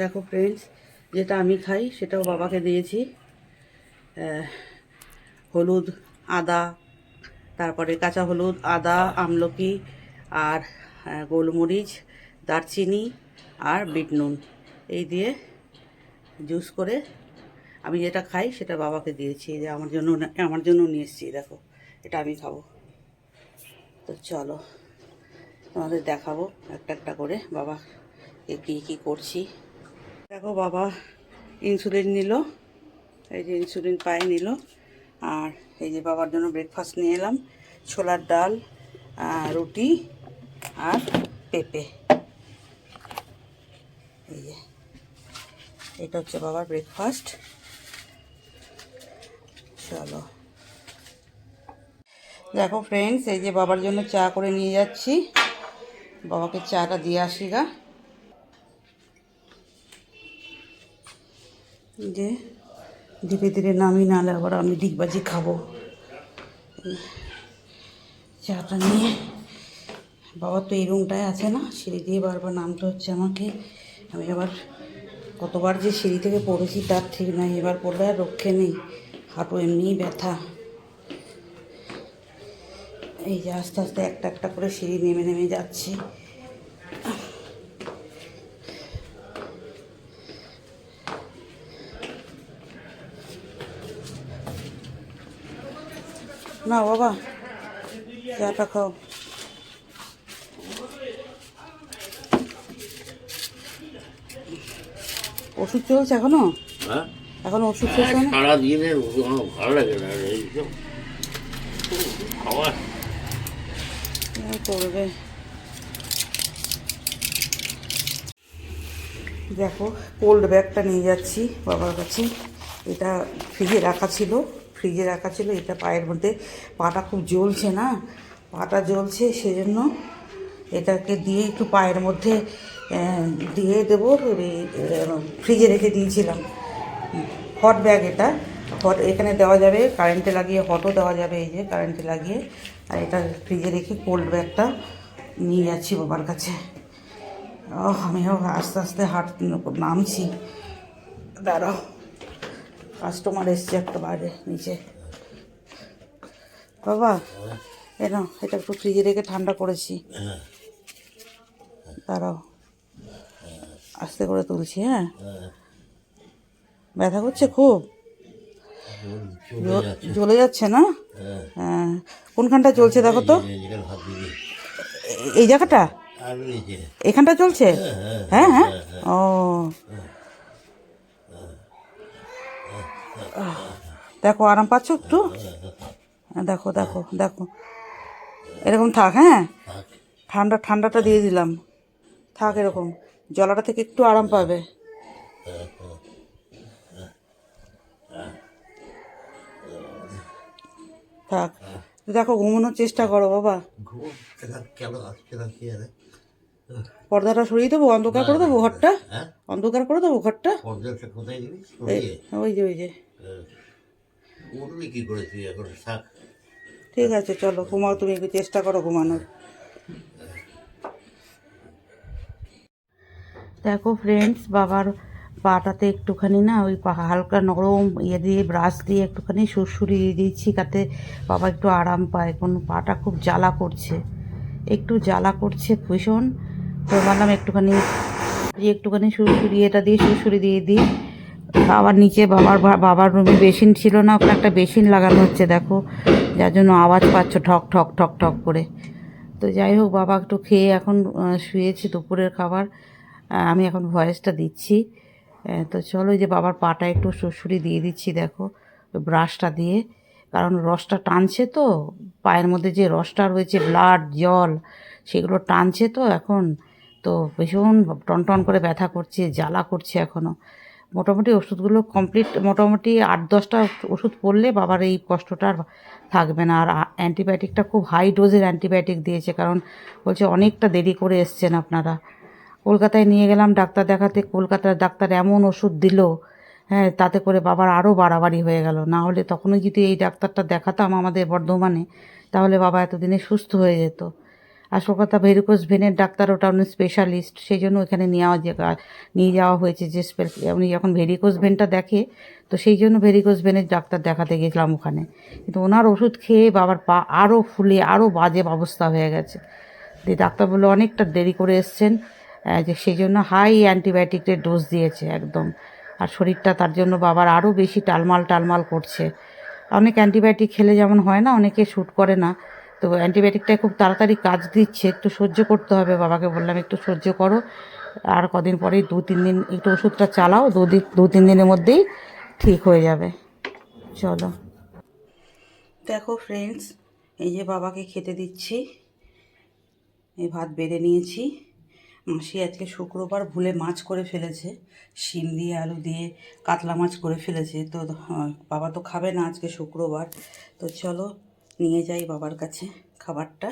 দেখো ফ্রেন্ডস যেটা আমি খাই সেটাও বাবাকে দিয়েছি। হলুদ, আদা, তারপরে কাঁচা হলুদ, আদা, আমলকি আর গোলমরিচ, দারচিনি আর বিট নুন। এই দিয়ে জুস করে আমি যেটা খাই সেটা বাবাকে দিয়েছি। যে আমার জন্য আমার জন্য নিয়ে এসেছি, দেখো। এটা আমি খাব। তো চলো, তোমাদের দেখাবো একটা একটা করে বাবা কী কী করছি। দেখো বাবা ইনসুলিন নিল, এই যে ইনসুলিন পায়ে নিল, আর এই যে বাবার জন্য ব্রেকফাস্ট নিয়ে এলাম, ছোলার ডাল রুটি আর পেঁপে। এই যে, এটা হচ্ছে বাবার ব্রেকফাস্ট চলো। দেখো ফ্রেন্ডস এই যে বাবার জন্য চা করে নিয়ে যাচ্ছি। বাবাকে চাটা দিয়ে আসি গা। যে ধীরে ধীরে নামি নালে আবার আমি ডিগবাজি খাব। চাটা নিয়ে। বাবা তো এই রুমটায় আছে না, সিঁড়ি দিয়ে বারবার নামতে হচ্ছে আমাকে। আমি আবার কতবার যে সিঁড়ি থেকে পড়েছি তার ঠিক নাই, এবার পড়লে আর রক্ষে নেই। হাঁটু এমনিই ব্যথা। এই যে আস্তে আস্তে একটা একটা করে সিঁড়ি নেমে নেমে যাচ্ছি। না বাবা চাটা খাও। ওষুধ চলছে এখনও? হ্যাঁ। এখনও ওষুধ চলছে না? সারা দিনের ভালো লাগে না এইসব খাবার করবে? দেখো কোল্ড ব্যাগটা নিয়ে যাচ্ছি বাবার কাছে। এটা ফ্রিজে রাখা ছিল। ফ্রিজে রাখা ছিল, এটা পায়ের মধ্যে পাটা খুব জ্বলছে না, পাটা জ্বলছে, সেজন্য এটাকে দিয়ে একটু পায়ের মধ্যে দিয়ে দেবো ফ্রিজে রেখে দিয়েছিলাম। হট ব্যাগ এটা, হট, এখানে দেওয়া যাবে, কারেন্টে লাগিয়ে হটও দেওয়া যাবে, এই যে কারেন্টে লাগিয়ে, আর এটা ফ্রিজে রেখে কোল্ড ব্যাগটা নিয়ে যাচ্ছি বাবার কাছে। আমিও আস্তে আস্তে হাট, নামছি। দাঁড়াও। কাস্টমার এসছে একটা বাইরে নিচে। বাবা এ নাও এটা একটু ফ্রিজে রেখে ঠান্ডা করেছি। দাঁড়াও আস্তে করে তুলছি হ্যাঁ? ব্যথা করছে খুব? জ্বল- যাচ্ছে না? হ্যাঁ। কোনখানটা চলছে দেখো তো? এই জায়গাটা? এখানটা চলছে? হ্যাঁ হ্যাঁ? ও। দেখো, আরাম পাচ্ছ একটু? দেখো দেখো দেখো। এরকম থাক হ্যাঁ? ঠান্ডা, ঠান্ডাটা দিয়ে দিলাম। থাক এরকম। জলাটা থেকে একটু আরাম পাবে। থাক। দেখো, ঘুমানোর চেষ্টা করো, বাবা। পর্দাটা সরিয়ে দেবো অন্ধকার করে দেবো ঘরটা? হ্যাঁ? অন্ধকার করে দেবো ঘরটা? ওই যে ওই যে। এখন? থাক। ঠিক আছে চলো ঘুমাও তুমি একটু চেষ্টা করো ঘুমানোর। দেখো ফ্রেন্ডস বাবার পাটাতে একটুখানি না ওই হালকা নরম ইয়ে দিয়ে ব্রাশ দিয়ে একটুখানি সুরসুরি দিয়ে দিচ্ছি যাতে বাবা একটু আরাম পায়। কোনো পাটা খুব জ্বালা করছে। একটু জ্বালা করছে ভীষণ। তো ভাবলাম একটুখানি একটুখানি সুরসুরি এটা দিয়ে সুরসুরি দিয়ে দিই। আবার নিচে বাবার বাবার রুমে বেসিন ছিল না, ওখানে একটা বেসিন লাগানো হচ্ছে, দেখো। যার জন্য আওয়াজ পাচ্ছ ঠক ঠক ঠক ঠক করে। তো যাই হোক, বাবা একটু খেয়ে এখন শুয়েছে দুপুরের খাবার। আমি এখন ভয়েসটা দিচ্ছি। তো চলো যে বাবার পাটা একটু সুরসুরি দিয়ে দিচ্ছি, দেখো, ব্রাশটা দিয়ে। কারণ রসটা টানছে তো, পায়ের মধ্যে যে রসটা রয়েছে, ব্লাড, জল, সেগুলো টানছে তো এখন। তো ভীষণ টনটন করে ব্যথা করছে, জ্বালা করছে এখনও মোটামুটি ওষুধগুলো কমপ্লিট মোটামুটি আট দশটা ওষুধ পড়লে বাবার এই কষ্টটা আর থাকবে না। আর অ্যান্টিবায়োটিকটা খুব হাই ডোজের অ্যান্টিবায়োটিক দিয়েছে, কারণ বলছে অনেকটা দেরি করে এসছেন আপনারা। কলকাতায় নিয়ে গেলাম ডাক্তার দেখাতে, কলকাতার ডাক্তার এমন ওষুধ দিল হ্যাঁ তাতে করে বাবার আরও বাড়াবাড়ি হয়ে গেল। না হলে তখনই যদি এই ডাক্তারটা দেখাতাম আমাদের বর্ধমানে, তাহলে বাবা এতদিনে সুস্থ হয়ে যেত। আসল কথা ভেরিকোজ ভেনের ডাক্তার, ওটা উনি স্পেশালিস্ট সেই জন্য ওখানে নেওয়া নিয়ে যাওয়া হয়েছে যে উনি যখন ভেরিকোজ ভেনটা দেখে, তো সেই জন্য ভেরিকোজ ভেনের ডাক্তার দেখাতে গেছিলাম ওখানে। কিন্তু ওনার ওষুধ খেয়ে বাবার পা আরও ফুলে আরও বাজে অবস্থা হয়ে গেছে। দিয়ে ডাক্তার বলল, অনেকটা দেরি করে এসছেন। যে সেই জন্য হাই অ্যান্টিবায়োটিকের ডোজ দিয়েছে একদম। আর শরীরটা তার জন্য বাবার আরও বেশি টালমাল টালমাল করছে। অনেক অ্যান্টিবায়োটিক খেলে যেমন হয় না, অনেকে শ্যুট করে না। তো অ্যান্টিবায়োটিকটা খুব তাড়াতাড়ি কাজ দিচ্ছে, একটু সহ্য করতে হবে। বাবাকে বললাম, একটু সহ্য করো। আর কদিন পরেই দু তিন দিন একটু ওষুধটা চালাও, দু দিন, দু তিন দিনের মধ্যেই ঠিক হয়ে যাবে। চলো। দেখো ফ্রেন্ডস এই যে বাবাকে খেতে দিচ্ছি, এই ভাত বেড়ে নিয়েছি। মাসি আজকে শুক্রবার ভুলে মাছ করে ফেলেছে, শিম দিয়ে, আলু দিয়ে, কাতলা মাছ করে ফেলেছে। তো বাবা তো খাবে না আজকে শুক্রবার। তো চলো নিয়ে যাই বাবার কাছে খাবারটা।